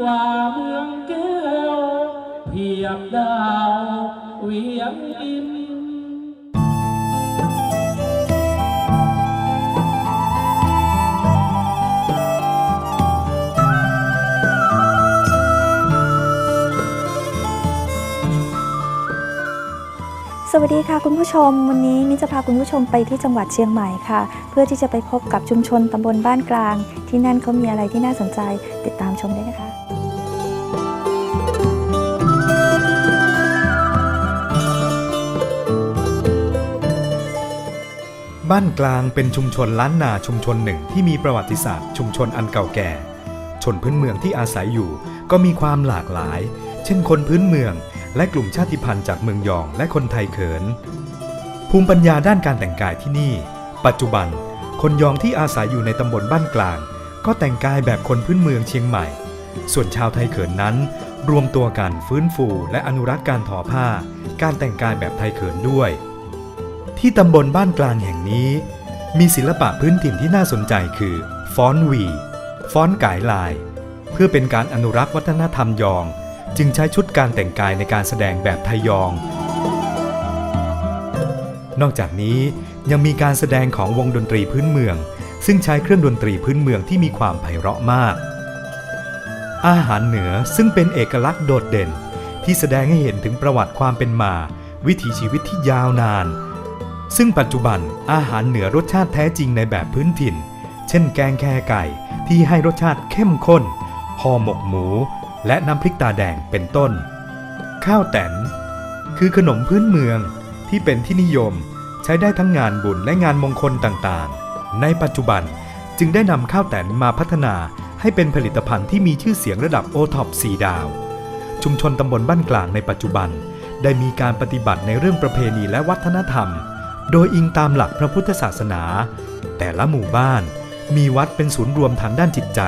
กว่าเมืองแก้วเพียบดาวเวียงอินสวัสดีค่ะคุณผู้ชม วันนี้มิ้นจะพาคุณผู้ชมไปที่จังหวัดเชียงใหม่ค่ะ เพื่อที่จะไปพบกับชุมชนตำบลบ้านกลาง ที่นั่นเขามีอะไรที่น่าสนใจติดตามชมได้นะคะ บ้านกลางเป็นชุมชนล้านนาชุมชนหนึ่งที่มีประวัติศาสตร์ชุมชนอันเก่าแก่ ชนพื้นเมืองที่อาศัยอยู่ก็มีความหลากหลาย เช่นคนพื้นเมือง และกลุ่มชาติพันธุ์จากเมืองยองและคนไทยเขิน ภูมิปัญญาด้านการแต่งกายที่นี่ ปัจจุบัน คนยองที่อาศัยอยู่ในตำบลบ้านกลาง ก็แต่งกายแบบคนพื้นเมืองเชียงใหม่ ส่วนชาวไทยเขินนั้น รวมตัวกันฟื้นฟูและอนุรักษ์การทอผ้า การแต่งกายแบบไทยเขินด้วย ที่ตำบลบ้านกลางแห่งนี้ มีศิลปะพื้นถิ่นที่น่าสนใจคือฟ้อนวีฟ้อนกายลาย เพื่อเป็นการอนุรักษ์วัฒนธรรมยอง จึงใช้ชุดการแต่งกายในการแสดงแบบไทยยอง นอกจากนี้ยังมีการแสดงของวงดนตรีพื้นเมือง ซึ่งใช้เครื่องดนตรีพื้นเมืองที่มีความไพเราะมาก อาหารเหนือซึ่งเป็นเอกลักษณ์โดดเด่น ที่แสดงให้เห็นถึงประวัติความเป็นมา วิถีชีวิตที่ยาวนาน ซึ่งปัจจุบันอาหารเหนือรสชาติแท้จริงในแบบพื้นถิ่น เช่นแกงแคไก่ที่ให้รสชาติเข้มข้นห่อหมกหมู และน้ำพริกตาแดงเป็นต้น ข้าวแตน คือขนมพื้นเมืองที่เป็นที่นิยมใช้ได้ทั้งงานบุญและงานมงคลต่างๆ ในปัจจุบันจึงได้นำข้าวแตนมาพัฒนาให้เป็นผลิตภัณฑ์ที่มีชื่อเสียงระดับโอท็อป4ดาว ชุมชนตำบลบ้านกลางในปัจจุบัน ได้มีการปฏิบัติในเรื่องประเพณีและวัฒนธรรม โดยอิงตามหลักพระพุทธศาสนา แต่ละหมู่บ้านมีวัดเป็นศูนย์รวมทางด้านจิตใจ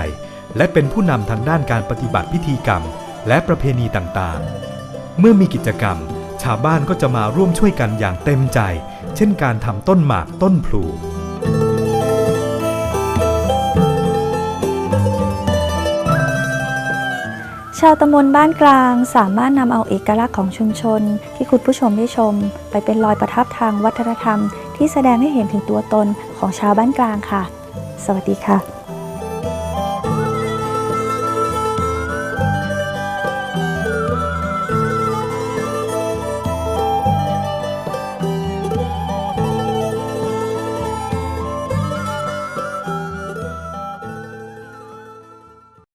และเป็นผู้นำทางด้านการปฏิบัติพิธีกรรม และประเพณีต่างๆ เมื่อมีกิจกรรม ชาวบ้านก็จะมาร่วมช่วยกันอย่างเต็มใจ เช่นการทำต้นหมากต้นพลู ชาวตำบลบ้านกลางสามารถนำเอาเอกลักษณ์ของชุมชน ที่คุณผู้ชมได้ชม ไปเป็นรอยประทับทางวัฒนธรรม ที่แสดงให้เห็นถึงตัวตนของชาวบ้านกลางค่ะ สวัสดีค่ะ